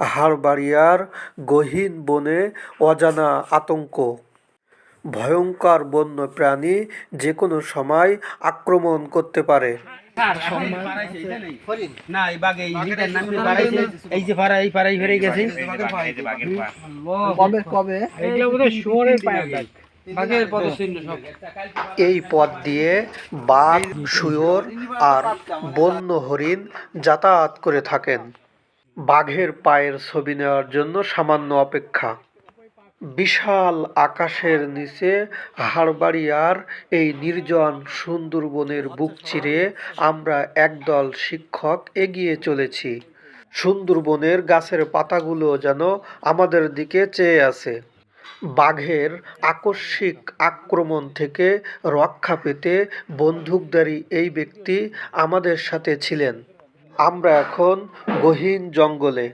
হাড়বাড়িয়ার গহীন বনে অজানা আতঙ্ক। ভয়ঙ্কর বন্য প্রাণী যে কোনো সময় আক্রমণ করতে পারে। এই পথ দিয়ে বাঘ শুয়োর আর বন্য হরিণ যাতায়াত করে থাকেন। বাঘের পায়ের ছবি নেওয়ার জন্য সামান্য অপেক্ষা। বিশাল আকাশের নিচে হাড়বাড়িয়ার এই নির্জন সুন্দরবনের বুক চিরে আমরা একদল শিক্ষক এগিয়ে চলেছি। সুন্দরবনের গাছের পাতাগুলো যেন আমাদের দিকে চেয়ে আছে। বাঘের আকস্মিক আক্রমণ থেকে রক্ষা পেতে বন্দুকধারী এই ব্যক্তি আমাদের সাথে ছিলেন। আমরা এখন গহীন জঙ্গলে।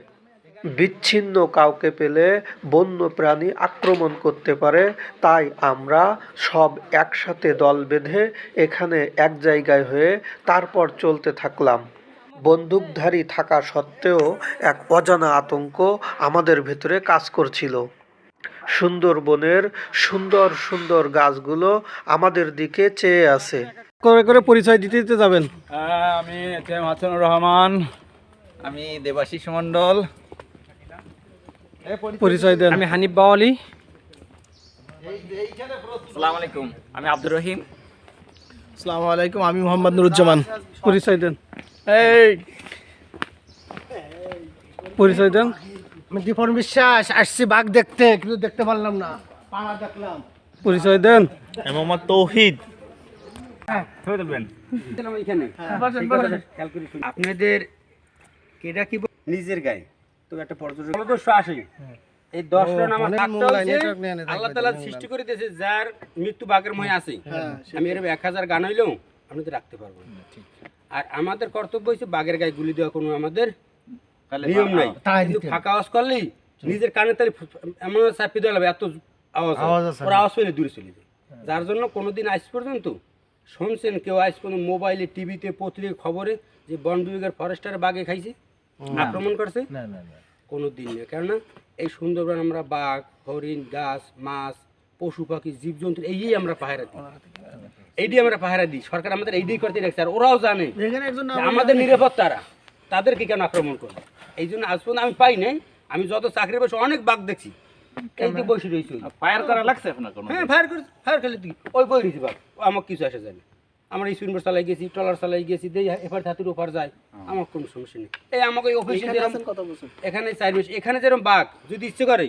বিচ্ছিন্ন কাউকে পেলে বন্য প্রাণী আক্রমণ করতে পারে, তাই আমরা সব একসাথে দল বেঁধে এখানে এক জায়গায় হয়ে তারপর চলতে থাকলাম। বন্দুকধারী থাকা সত্ত্বেও এক অজানা আতঙ্ক আমাদের ভেতরে কাজ করছিল। সুন্দরবনের সুন্দর সুন্দর গাছগুলো আমাদের দিকে চেয়ে আছে। করে করে পরিচয় দিতে দিতে যাবেন? হ্যাঁ, আমি এম হাসানুর রহমান। আমি দেবাশিস মন্ডল পরিচয় দেন। আমি হানিফ বাওয়ালি। আসসালামু আলাইকুম আমি আব্দুর রহিম। আসসালামু আলাইকুম আমি মোহাম্মদ নুরুজ্জামান। পরিচয় দেন। এই। পরিচয় দেন। আমি দীপন বিশ্বাস আসছি বাঘ দেখতে কিন্তু দেখতে পারলাম না। পাড়া দেখলাম। পরিচয় দেন। মোহাম্মদ তৌহিদ। আপনাদের কেটা কি নিজের গায়ে। তো একটা পর্যটক আসে এই আল্লাহ তালা সৃষ্টি করে দিয়েছে যার মৃত্যু বাঘের মহে আছে। আমি এরকম এক হাজার গান হইলেও আপনাদের রাখতে পারব আর আমাদের কর্তব্য হচ্ছে বাঘের গায়ে গুলি দেওয়া কোনো আমাদের নিয়ম নাই। কিন্তু ফাঁকা আওয়াজ করলেই নিজের কানে তাহলে এমন চাপিয়ে দেওয়া লাগবে এত আওয়াজ। আওয়াজ পেলে দূরে চলে যায়। যার জন্য কোনোদিন আজ পর্যন্ত শুনছেন কেউ আজ পর্যন্ত মোবাইলে টিভিতে পত্রিকা খবরে যে বন বিভাগের ফরেস্টার বাঘে খাইছে? আক্রমণ করছে? না না না। কোনো দিন না। কেননা এই সুন্দরবন আমরা বাঘ হরিণ গাছ মাছ পশু পাখি জীবজন্তু এই আমরা পাহারা দিই। এইটাই আমরা পাহারা দিই। সরকার আমাদের এইটাই করতে রাখছে আর ওরাও জানে আমাদের নিরাপত্তারা তাদেরকে কেন আক্রমণ করে এই জন্য আজ পর্যন্ত আমি পাই নাই। আমি যত চাকরি বসে অনেক বাঘ দেখছি। এই যে বসে রয়েছি ফায়ার করা লাগছে আপনার কোনো হ্যাঁ ফায়ার করে ফায়ার খেলে তুই। ওই বই রয়েছি বাঘ ও আমার কিছু আসে যায় না। আমরা স্পিন বোট চালাই গেছি ট্রলার চালাই গেছি দেই এবার ধাতুর ওপার যায়। আমার কোনো সমস্যা নেই। এই আমাকে এই অফিসে যেরকম এখানে চার মাস এখানে যেরকম বাঘ যদি ইচ্ছে করে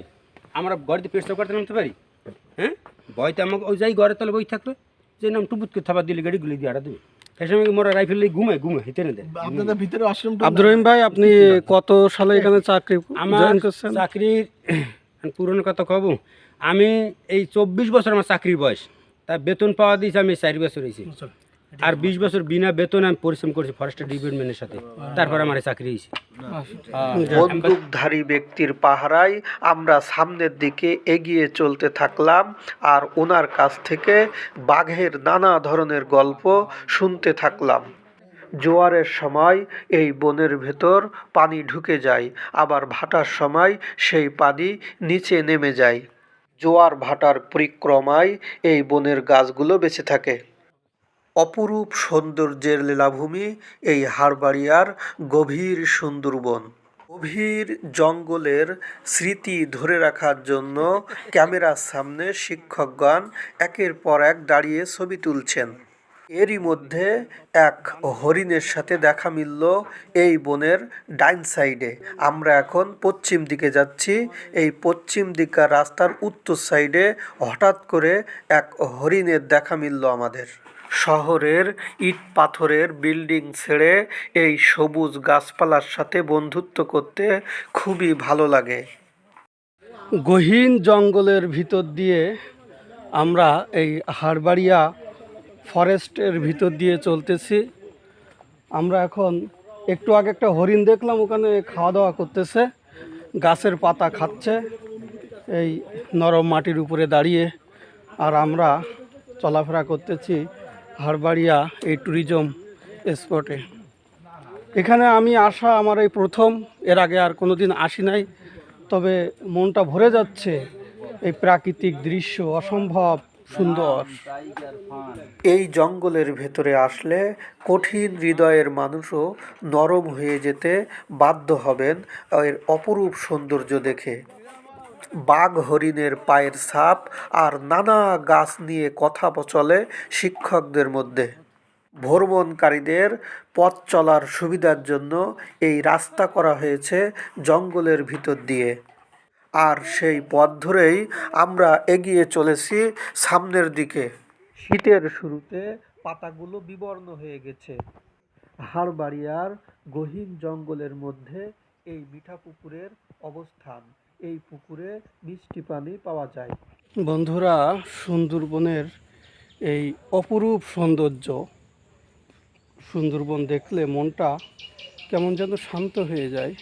আমরা ঘরেতে পেট করতে নামতে পারি। হ্যাঁ? ভয়তে আমাকে ওই যাই ঘরে তাহলে বই থাকবে যে নাম টুপুতকে থাবার দিলে গাড়ি গুলি দিয়ে আড়া দেবে। সেই সময় মোরা রাইফেল লিয়ে ঘুমায় ঘুমায় হিতে না দেয়। আপনাদের ভিতরে আশ্রম আব্দুর রহিম ভাই আপনি কত সালে এখানে চাকরি আমার চাকরির পুরনো কথা কব। আমি এই চব্বিশ বছর আমার চাকরির বয়স। তা বেতন পাওয়া দিয়েছি আমি চার বছর হয়েছি। আর বিশ বছর বিনা বেতন আমি পরিশ্রম করছি ফরেস্টের ডিপার্টমেন্টের সাথে। তারপর আমার চাকরি হয়েছি। বন্দুকধারী ব্যক্তির পাহারায় আমরা সামনের দিকে এগিয়ে চলতে থাকলাম আর ওনার কাছ থেকে বাঘের নানা ধরনের গল্প শুনতে থাকলাম। জোয়ারের সময় এই বনের ভেতর পানি ঢুকে যায়, আবার ভাটার সময় সেই পানি নিচে নেমে যায়। জোয়ার ভাটার পরিক্রমায় এই বনের গাছগুলো বেঁচে থাকে। অপরূপ সৌন্দর্যের লীলাভূমি এই হাড়বাড়িয়ার গভীর সুন্দরবন। গভীর জঙ্গলের স্মৃতি ধরে রাখার জন্য ক্যামেরার সামনে শিক্ষকগণ একের পর এক দাঁড়িয়ে ছবি তুলছেন। এরই মধ্যে এক হরিণের সাথে দেখা মিলল এই বনের ডাইন সাইডে। আমরা এখন পশ্চিম দিকে যাচ্ছি। এই পশ্চিম দিকার রাস্তার উত্তর সাইডে হঠাৎ করে এক হরিণের দেখা মিলল আমাদের। শহরের ইট পাথরের বিল্ডিং ছেড়ে এই সবুজ গাছপালার সাথে বন্ধুত্ব করতে খুবই ভালো লাগে। গহীন জঙ্গলের ভিতর দিয়ে আমরা এই হাড়বাড়িয়া ফরেস্টের ভিতর দিয়ে চলতেছি। আমরা এখন একটু আগে একটা হরিণ দেখলাম, ওখানে খাওয়া দাওয়া করতেছে। গাছের পাতা খাচ্ছে, এই নরম মাটির উপরে দাঁড়িয়ে। আর আমরা চলাফেরা করতেছি হাড়বাড়িয়া এই ট্যুরিজম স্পটে এখানে আমি আসা আমার এই প্রথম, এর আগে আর কোনো দিন আসি নাই। তবে মনটা ভরে যাচ্ছে, এই প্রাকৃতিক দৃশ্য, অসম্ভব। সুন্দর। এই জঙ্গলের ভেতরে আসলে কঠিন হৃদয়ের মানুষও নরম হয়ে যেতে বাধ্য হবেন এর অপরূপ সৌন্দর্য দেখে। বাঘ হরিণের পায়ের ছাপ আর নানা গাছ নিয়ে কথা চলে শিক্ষকদের মধ্যে। ভ্রমণকারীদের পথ চলার সুবিধার জন্য এই রাস্তা করা হয়েছে জঙ্গলের ভিতর দিয়ে। আর সেই পথ ধরেই আমরা এগিয়ে চলেছি সামনের দিকে। শীতের শুরুতে পাতাগুলো বিবর্ণ হয়ে গেছে। হাড়বাড়িয়ার গহীন জঙ্গলের মধ্যে এই মিঠা পুকুরের অবস্থান। এই পুকুরে মিষ্টি পানি পাওয়া যায়। বন্ধুরা, সুন্দরবনের এই অপরূপ সৌন্দর্য, সুন্দরবন দেখলে মনটা কেমন যেন শান্ত হয়ে যায়।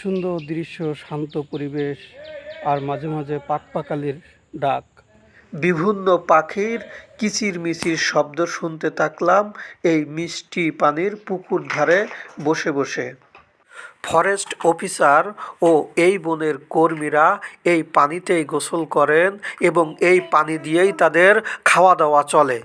সুন্দর দৃশ্য, শান্ত পরিবেশ আর মাঝে মাঝে পাকপাকালির ডাক। বিভিন্ন পাখির কিচিরমিচির শব্দ শুনতে থাকলাম এই মিষ্টি পানির পুকুর ধারে বসে বসে। ফরেস্ট অফিসার ও এই বনের কর্মীরা এই পানিতেই গোসল করেন এবং এই পানি দিয়েই তাদের খাওয়া দাওয়া চলে।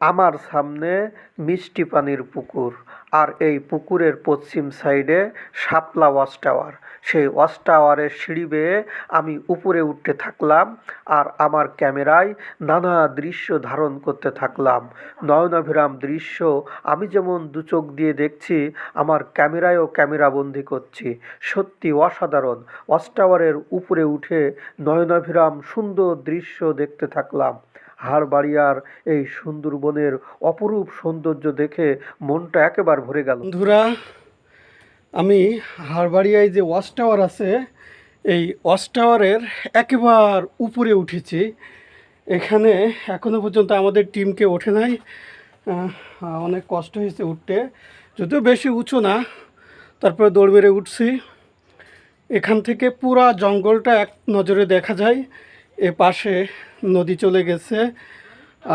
আমার সামনে মিষ্টি পানির পুকুর আর এই পুকুরের পশ্চিম সাইডে শাপলা ওয়াচ টাওয়ার। সেই ওয়াচ টাওয়ারের সিঁড়ি বেয়ে আমি উপরে উঠতে থাকলাম আর আমার ক্যামেরায় নানা দৃশ্য ধারণ করতে থাকলাম। নয়নাভিরাম দৃশ্য, আমি যেমন দু চোখ দিয়ে দেখছি, আমার ক্যামেরায়ও ক্যামেরাবন্দি করছি। সত্যি অসাধারণ। ওয়াচ টাওয়ারের উপরে উঠে নয়নাভিরাম সুন্দর দৃশ্য দেখতে থাকলাম। হাড়বাড়িয়ার এই সুন্দরবনের অপরূপ সৌন্দর্য দেখে মনটা একেবারে ভরে গেল। বন্ধুরা, আমি হারবাড়িয়ায় যে ওয়াচ টাওয়ার আছে, এই ওয়াচ টাওয়ারের একেবার উপরে উঠেছি। এখানে এখনও পর্যন্ত আমাদের টিমকে ওঠে নাই। অনেক কষ্ট হয়েছে উঠতে। যদিও বেশি উঁচু না, তারপরে দৌড় মেরে উঠছি। এখান থেকে পুরা জঙ্গলটা এক নজরে দেখা যায়। এ পাশে নদী চলে গেছে।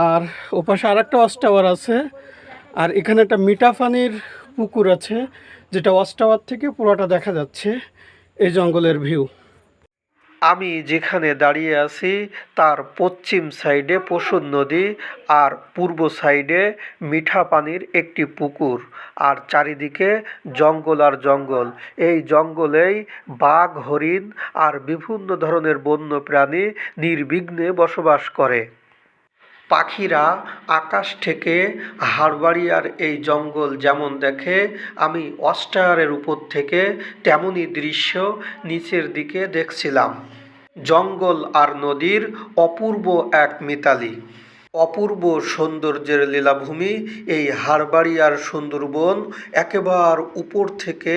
আর ওপাশে আর একটা ওয়াচ টাওয়ার আছে। আর এখানে একটা মিটাফানির পুকুর আছে, যেটা ওয়াচ টাওয়ার থেকে পুরোটা দেখা যাচ্ছে। এই জঙ্গলের ভিউ। আমি যেখানে দাঁড়িয়ে আছি, তার পশ্চিম সাইডে পশুর নদী আর পূর্ব সাইডে মিঠা পানির একটি পুকুর আর চারিদিকে জঙ্গল আর জঙ্গল। এই জঙ্গলেই বাঘ, হরিণ আর বিভিন্ন ধরনের বন্য প্রাণী নির্বিঘ্নে বসবাস করে। পাখিরা আকাশ থেকে হাড়বাড়িয়ার এই জঙ্গল যেমন দেখে, আমি অস্টারের উপর থেকে তেমনই দৃশ্য নিচের দিকে দেখছিলাম। জঙ্গল আর নদীর অপূর্ব এক মিতালি। অপূর্ব সৌন্দর্যের লীলাভূমি এই হাড়বাড়িয়ার সুন্দরবন একেবার উপর থেকে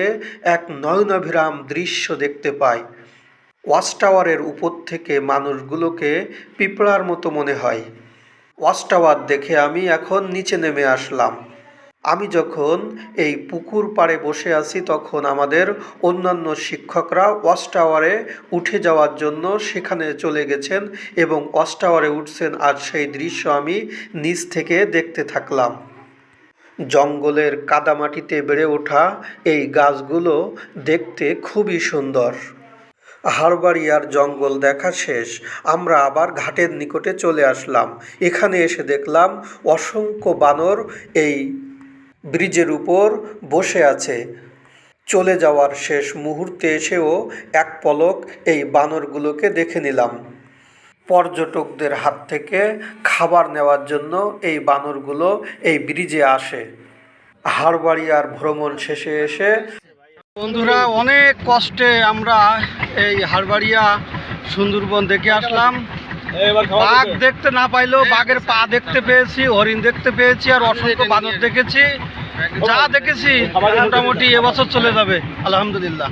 এক নয়নাভিরাম দৃশ্য দেখতে পাই ওয়াচ টাওয়ারের উপর থেকে মানুষগুলোকে পিঁপড়ার মতো মনে হয়। ওয়াচ টাওয়ার দেখে আমি এখন নিচে নেমে আসলাম। আমি যখন এই পুকুর পাড়ে বসে আছি, তখন আমাদের অন্যান্য শিক্ষকরা ওয়াচ টাওয়ারে উঠে যাওয়ার জন্য সেখানে চলে গেছেন এবং ওয়াচ টাওয়ারে উঠছেন আর সেই দৃশ্য আমি নিচ থেকে দেখতে থাকলাম। জঙ্গলের কাদামাটিতে বেড়ে ওঠা এই গাছগুলো দেখতে খুবই সুন্দর। হাড়বাড়িয়ার জঙ্গল দেখা শেষ। আমরা আবার ঘাটের নিকটে চলে আসলাম। এখানে এসে দেখলাম অসংখ্য বানর এই ব্রিজের উপর বসে আছে। চলে যাওয়ার শেষ মুহূর্তে এসেও এক পলক এই বানরগুলোকে দেখে নিলাম। পর্যটকদের হাত থেকে খাবার নেওয়ার জন্য এই বানরগুলো এই ব্রিজে আসে। হাড়বাড়িয়ার ভ্রমণ শেষে এসে বন্ধুরা, অনেক কষ্টে আমরা এই হারবাড়িয়া সুন্দরবন দেখে আসলাম। বাঘ দেখতে না পাইলেও বাঘের পা দেখতে পেয়েছি হরিণ দেখতে পেয়েছি আর অসংখ্য বানর দেখেছি। যা দেখেছি মোটামুটি এবছর চলে যাবে আলহামদুলিল্লাহ।